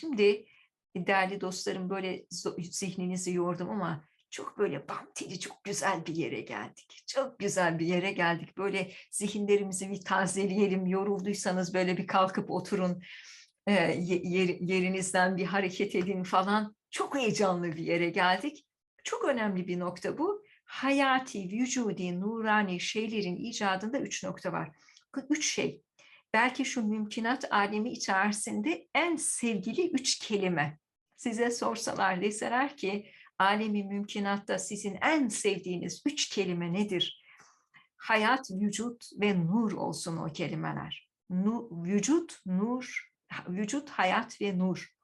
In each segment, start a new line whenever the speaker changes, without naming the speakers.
Şimdi değerli dostlarım böyle zihninizi yordum ama çok böyle bantili, çok güzel bir yere geldik. Çok güzel bir yere geldik. Böyle zihinlerimizi bir tazeleyelim. Yorulduysanız böyle bir kalkıp oturun. e, ye- yer- yerinizden bir hareket edin falan. Çok heyecanlı bir yere geldik. Çok önemli bir nokta bu. Hayati, vücudi, nurani şeylerin icadında üç nokta var. Üç şey. Belki şu mümkünat alemi içerisinde en sevgili üç kelime. Size sorsalar deseler ki alemi mümkünatta sizin en sevdiğiniz üç kelime nedir? Hayat, vücut ve nur olsun o kelimeler. Nu, vücut, nur, vücut, hayat ve nur.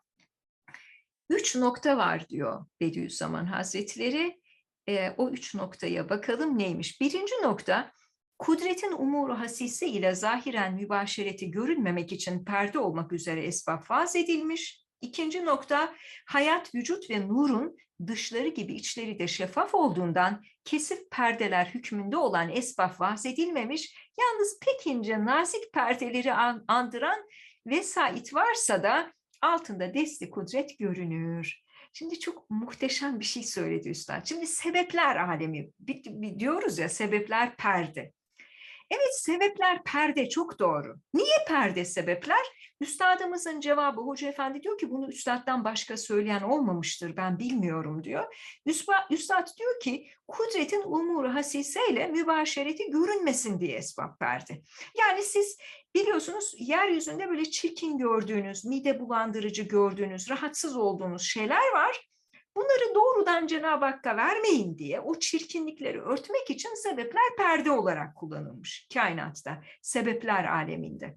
Üç nokta var diyor Bediüzzaman Hazretleri. Ee, o üç noktaya bakalım neymiş? Birinci nokta, kudretin umuru hasise ile zahiren mübaşereti görünmemek için perde olmak üzere esbab vaz edilmiş. İkinci nokta, hayat, vücut ve nurun dışları gibi içleri de şeffaf olduğundan kesif perdeler hükmünde olan esbab vaz edilmemiş. Yalnız pek ince nazik perdeleri an- andıran vesait varsa da altında desti kudret görünür. Şimdi çok muhteşem bir şey söyledi Üstad. Şimdi sebepler alemi diyoruz ya sebepler perde. Evet sebepler perde çok doğru. Niye perde sebepler? Üstadımızın cevabı Hoca Efendi diyor ki bunu üstaddan başka söyleyen olmamıştır ben bilmiyorum diyor. Üstad, diyor ki kudretin umuru hasiseyle mübaşereti görünmesin diye esbab perde. Yani siz biliyorsunuz yeryüzünde böyle çirkin gördüğünüz, mide bulandırıcı gördüğünüz, rahatsız olduğunuz şeyler var. Bunları doğrudan Cenab-ı Hakk'a vermeyin diye o çirkinlikleri örtmek için sebepler perde olarak kullanılmış kainatta, sebepler aleminde.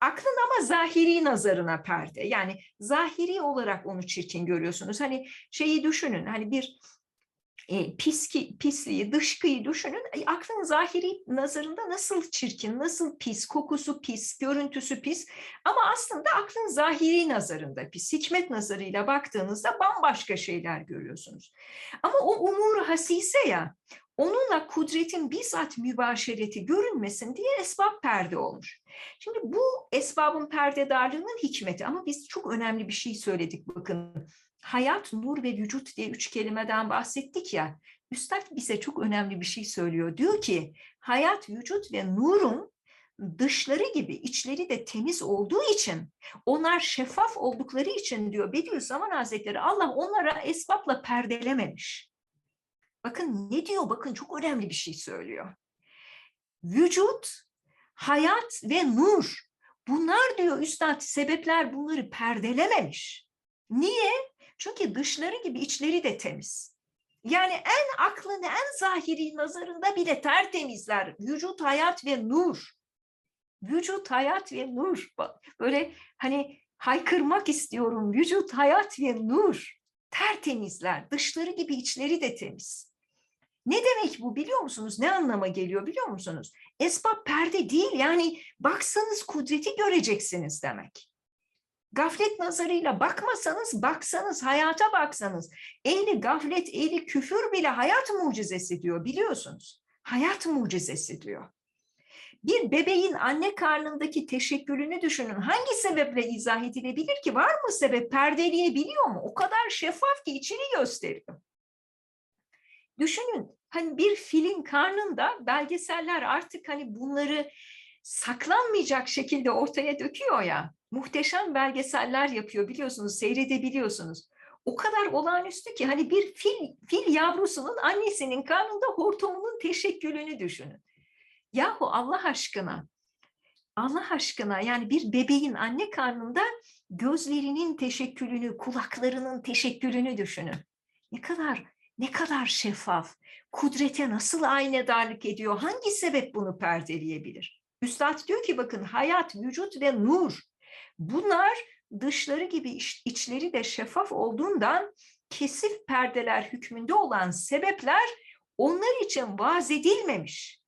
Aklın ama zahiri nazarına perde. Yani zahiri olarak onu çirkin görüyorsunuz. Hani şeyi düşünün, hani bir e, piski, pisliği, dışkıyı düşünün. E, Aklın zahiri nazarında nasıl çirkin, nasıl pis, kokusu pis, görüntüsü pis. Ama aslında aklın zahiri nazarında pis. Hikmet nazarıyla baktığınızda bambaşka şeyler görüyorsunuz. Ama o umur hasise ya, onunla kudretin bizzat mübaşereti görünmesin diye esbab perde olmuş. Şimdi bu esbabın perdedarlığının hikmeti ama biz çok önemli bir şey söyledik bakın hayat, nur ve vücut diye üç kelimeden bahsettik ya. Üstad bize çok önemli bir şey söylüyor. Diyor ki hayat, vücut ve nurun dışları gibi içleri de temiz olduğu için onlar şeffaf oldukları için diyor Bediüzzaman Hazretleri Allah onlara esbabla perdelememiş. Bakın ne diyor? Bakın çok önemli bir şey söylüyor. Vücut, hayat ve nur. Bunlar diyor üstad sebepler bunları perdelememiş. Niye? Çünkü dışları gibi içleri de temiz. Yani en aklın en zahiri nazarında bile tertemizler. Vücut, hayat ve nur. Vücut, hayat ve nur. Böyle hani haykırmak istiyorum. Vücut, hayat ve nur. Tertemizler. Dışları gibi içleri de temiz. Ne demek bu biliyor musunuz? Ne anlama geliyor biliyor musunuz? Esbab perde değil yani baksanız kudreti göreceksiniz demek. Gaflet nazarıyla bakmasanız, baksanız, hayata baksanız, ehli gaflet, ehli küfür bile hayat mucizesi diyor biliyorsunuz. Hayat mucizesi diyor. Bir bebeğin anne karnındaki teşekkülünü düşünün. Hangi sebeple izah edilebilir ki? Var mı sebep? Perdeleyebiliyor mu? O kadar şeffaf ki içini gösteriyor. Düşünün hani bir filin karnında belgeseller artık hani bunları saklanmayacak şekilde ortaya döküyor ya. Muhteşem belgeseller yapıyor biliyorsunuz, seyredebiliyorsunuz. O kadar olağanüstü ki hani bir fil, fil yavrusunun annesinin karnında hortumunun teşekkülünü düşünün. Yahu Allah aşkına, Allah aşkına yani bir bebeğin anne karnında gözlerinin teşekkülünü, kulaklarının teşekkülünü düşünün. Ne kadar ne kadar şeffaf, kudrete nasıl aynedarlık ediyor, hangi sebep bunu perdeleyebilir? Üstad diyor ki bakın hayat, vücut ve nur bunlar dışları gibi iç- içleri de şeffaf olduğundan kesif perdeler hükmünde olan sebepler onlar için vaz edilmemiş.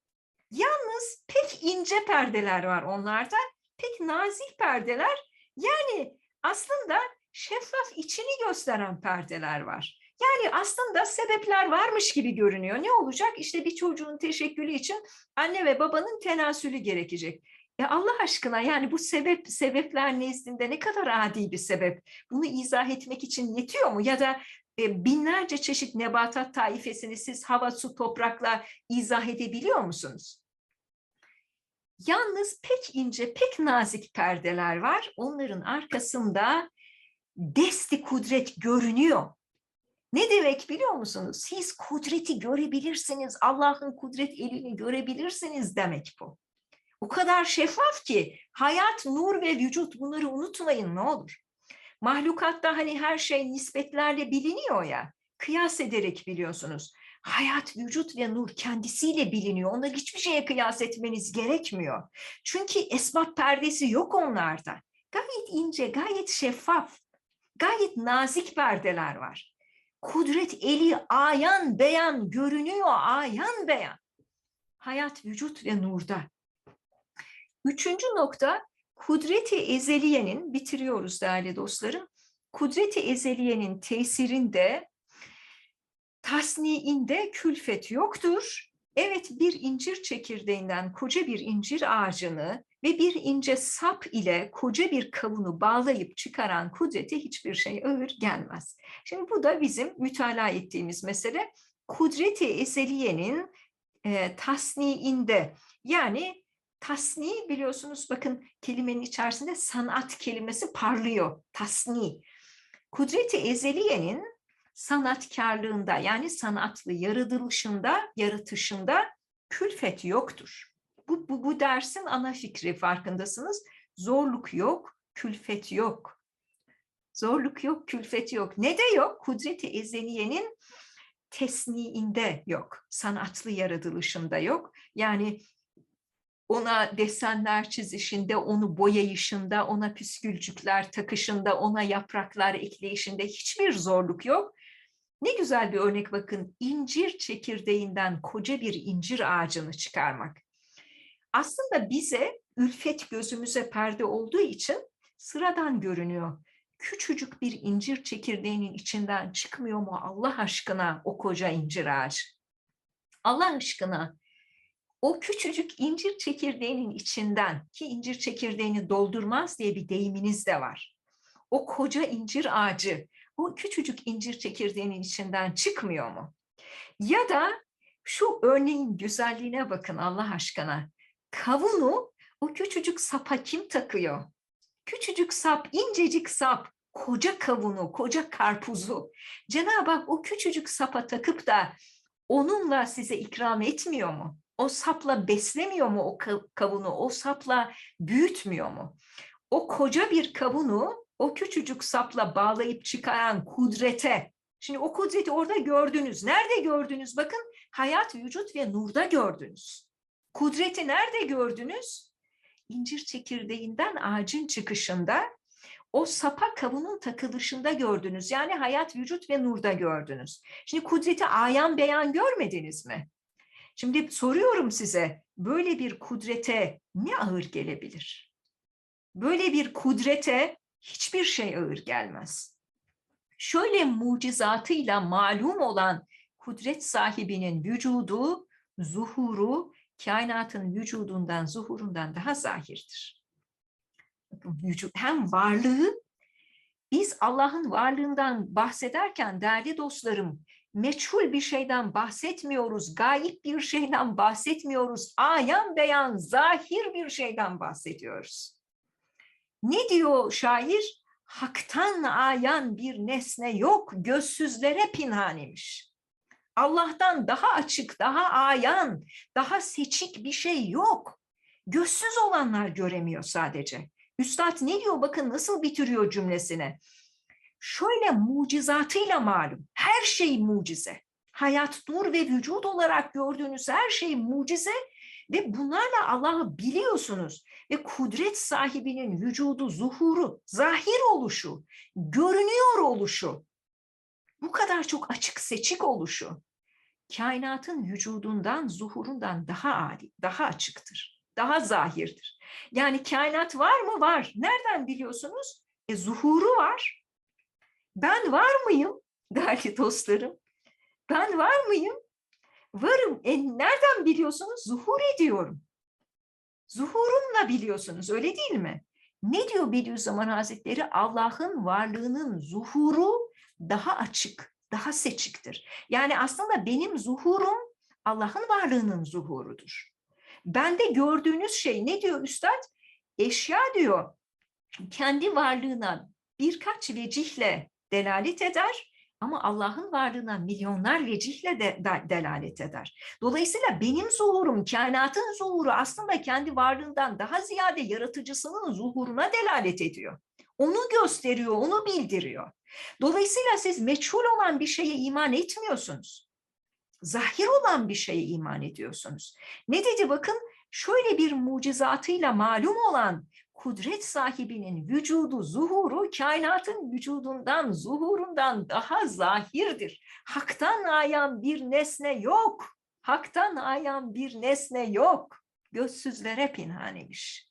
Yalnız pek ince perdeler var onlarda, pek nazik perdeler yani aslında şeffaf içini gösteren perdeler var. Yani aslında sebepler varmış gibi görünüyor. Ne olacak? İşte bir çocuğun teşekkülü için anne ve babanın tenasülü gerekecek. E Allah aşkına yani bu sebep sebepler nezdinde ne kadar adi bir sebep. Bunu izah etmek için yetiyor mu? Ya da e, binlerce çeşit nebatat taifesini siz hava, su, toprakla izah edebiliyor musunuz? Yalnız pek ince, pek nazik perdeler var. Onların arkasında desti kudret görünüyor. Ne demek biliyor musunuz? Siz kudreti görebilirsiniz, Allah'ın kudret elini görebilirsiniz demek bu. O kadar şeffaf ki hayat, nur ve vücut bunları unutmayın ne olur. Mahlukatta hani her şey nispetlerle biliniyor ya, kıyas ederek biliyorsunuz. Hayat, vücut ve nur kendisiyle biliniyor. Onları hiçbir şeye kıyas etmeniz gerekmiyor. Çünkü esbab perdesi yok onlarda. Gayet ince, gayet şeffaf, gayet nazik perdeler var. Kudret eli ayan beyan görünüyor, ayan beyan. Hayat, vücut ve nurda. Üçüncü nokta kudreti ezeliyenin, bitiriyoruz değerli dostlarım, kudreti ezeliyenin tesirinde, tasniinde külfet yoktur. Evet bir incir çekirdeğinden koca bir incir ağacını ve bir ince sap ile koca bir kavunu bağlayıp çıkaran kudrete hiçbir şey ağır gelmez. Şimdi bu da bizim mütalaa ettiğimiz mesele. Kudreti ezeliyenin e, tasniinde yani tasni biliyorsunuz bakın kelimenin içerisinde sanat kelimesi parlıyor. Tasni. Kudreti ezeliyenin sanatkarlığında yani sanatlı yaratılışında, yaratışında külfet yoktur. Bu, bu, bu dersin ana fikri farkındasınız. Zorluk yok, külfet yok. Zorluk yok, külfet yok. Ne de yok? Kudreti ezeliyenin tesniinde yok. Sanatlı yaratılışında yok. Yani ona desenler çizişinde, onu boyayışında, ona püskülcükler takışında, ona yapraklar ekleyişinde hiçbir zorluk yok. Ne güzel bir örnek bakın. incir çekirdeğinden koca bir incir ağacını çıkarmak. Aslında bize ülfet gözümüze perde olduğu için sıradan görünüyor. Küçücük bir incir çekirdeğinin içinden çıkmıyor mu Allah aşkına o koca incir ağacı? Allah aşkına o küçücük incir çekirdeğinin içinden ki incir çekirdeğini doldurmaz diye bir deyiminiz de var. O koca incir ağacı o küçücük incir çekirdeğinin içinden çıkmıyor mu? Ya da şu örneğin güzelliğine bakın Allah aşkına. Kavunu o küçücük sapa kim takıyor? Küçücük sap, incecik sap, koca kavunu, koca karpuzu. Cenab-ı Hak o küçücük sapa takıp da onunla size ikram etmiyor mu? O sapla beslemiyor mu o kavunu? O sapla büyütmüyor mu? O koca bir kavunu o küçücük sapla bağlayıp çıkaran kudrete, şimdi o kudreti orada gördünüz. Nerede gördünüz? Bakın hayat, vücut ve nurda gördünüz. Kudreti nerede gördünüz? İncir çekirdeğinden ağacın çıkışında, o sapa kavunun takılışında gördünüz. Yani hayat, vücut ve nurda gördünüz. Şimdi kudreti ayan beyan görmediniz mi? Şimdi soruyorum size, böyle bir kudrete ne ağır gelebilir? Böyle bir kudrete hiçbir şey ağır gelmez. Şöyle mucizatıyla malum olan kudret sahibinin vücudu, zuhuru, kainatın vücudundan, zuhurundan daha zahirdir. Hem varlığı, biz Allah'ın varlığından bahsederken değerli dostlarım, meçhul bir şeyden bahsetmiyoruz, gayip bir şeyden bahsetmiyoruz, ayan beyan, zahir bir şeyden bahsediyoruz. Ne diyor şair? Hak'tan ayan bir nesne yok, gözsüzlere pinhan imiş. Allah'tan daha açık, daha ayan, daha seçik bir şey yok. Gözsüz olanlar göremiyor sadece. Üstad ne diyor? Bakın nasıl bitiriyor cümlesini. Şöyle mucizatıyla malum. Her şey mucize. Hayat, nur ve vücut olarak gördüğünüz her şey mucize ve bunlarla Allah'ı biliyorsunuz ve kudret sahibinin vücudu, zuhuru, zahir oluşu, görünüyor oluşu, bu kadar çok açık seçik oluşu, kainatın vücudundan, zuhurundan daha adi, daha açıktır, daha zahirdir. Yani kainat var mı? Var. Nereden biliyorsunuz? E, zuhuru var. Ben var mıyım değerli dostlarım? Ben var mıyım? Varım. E nereden biliyorsunuz? Zuhur ediyorum. Zuhurumla biliyorsunuz öyle değil mi? Ne diyor Bediüzzaman Hazretleri? Allah'ın varlığının zuhuru daha açık, daha seçiktir. Yani aslında benim zuhurum Allah'ın varlığının zuhurudur. Bende gördüğünüz şey ne diyor Üstad? Eşya diyor kendi varlığına birkaç vecihle delalet eder ama Allah'ın varlığına milyonlar vecihle de, de delalet eder. Dolayısıyla benim zuhurum, kainatın zuhuru aslında kendi varlığından daha ziyade yaratıcısının zuhuruna delalet ediyor. Onu gösteriyor, onu bildiriyor. Dolayısıyla siz meçhul olan bir şeye iman etmiyorsunuz. Zahir olan bir şeye iman ediyorsunuz. Ne dedi bakın? Şöyle bir mucizatıyla malum olan kudret sahibinin vücudu, zuhuru kainatın vücudundan, zuhurundan daha zahirdir. Haktan ayan bir nesne yok. Haktan ayan bir nesne yok. Gözsüzlere pinhanemiş.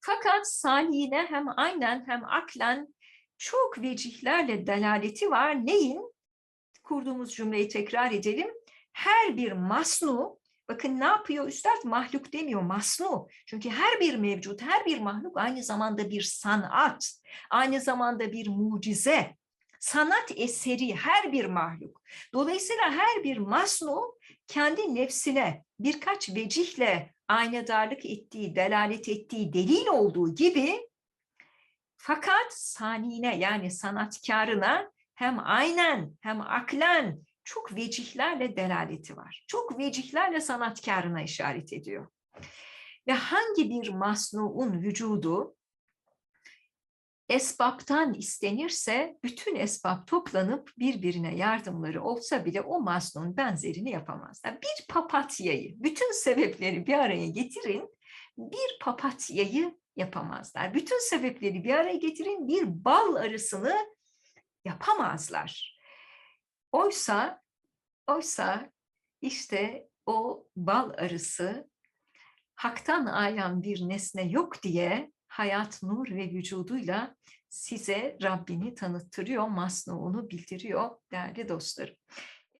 Fakat salihine hem aynen hem aklen çok vecihlerle delaleti var. Neyin? Kurduğumuz cümleyi tekrar edelim. Her bir masnu, bakın ne yapıyor üstad? Mahluk demiyor, masnu. Çünkü her bir mevcut, her bir mahluk aynı zamanda bir sanat, aynı zamanda bir mucize. Sanat eseri her bir mahluk. Dolayısıyla her bir masnu kendi nefsine birkaç vecihle aynadarlık ettiği, delalet ettiği delil olduğu gibi fakat sanine yani sanatkarına hem aynen hem aklen çok vecihlerle delaleti var. Çok vecihlerle sanatkarına işaret ediyor. Ve hangi bir masnuun vücudu esbaptan istenirse bütün esbab toplanıp birbirine yardımları olsa bile o masnun benzerini yapamazlar. Bir papatyayı, bütün sebepleri bir araya getirin, bir papatyayı yapamazlar. Bütün sebepleri bir araya getirin, bir bal arısını yapamazlar. Oysa, oysa işte o bal arısı haktan ayan bir nesne yok diye hayat, nur ve vücuduyla size Rabbini tanıttırıyor, masnuğunu bildiriyor değerli dostlarım.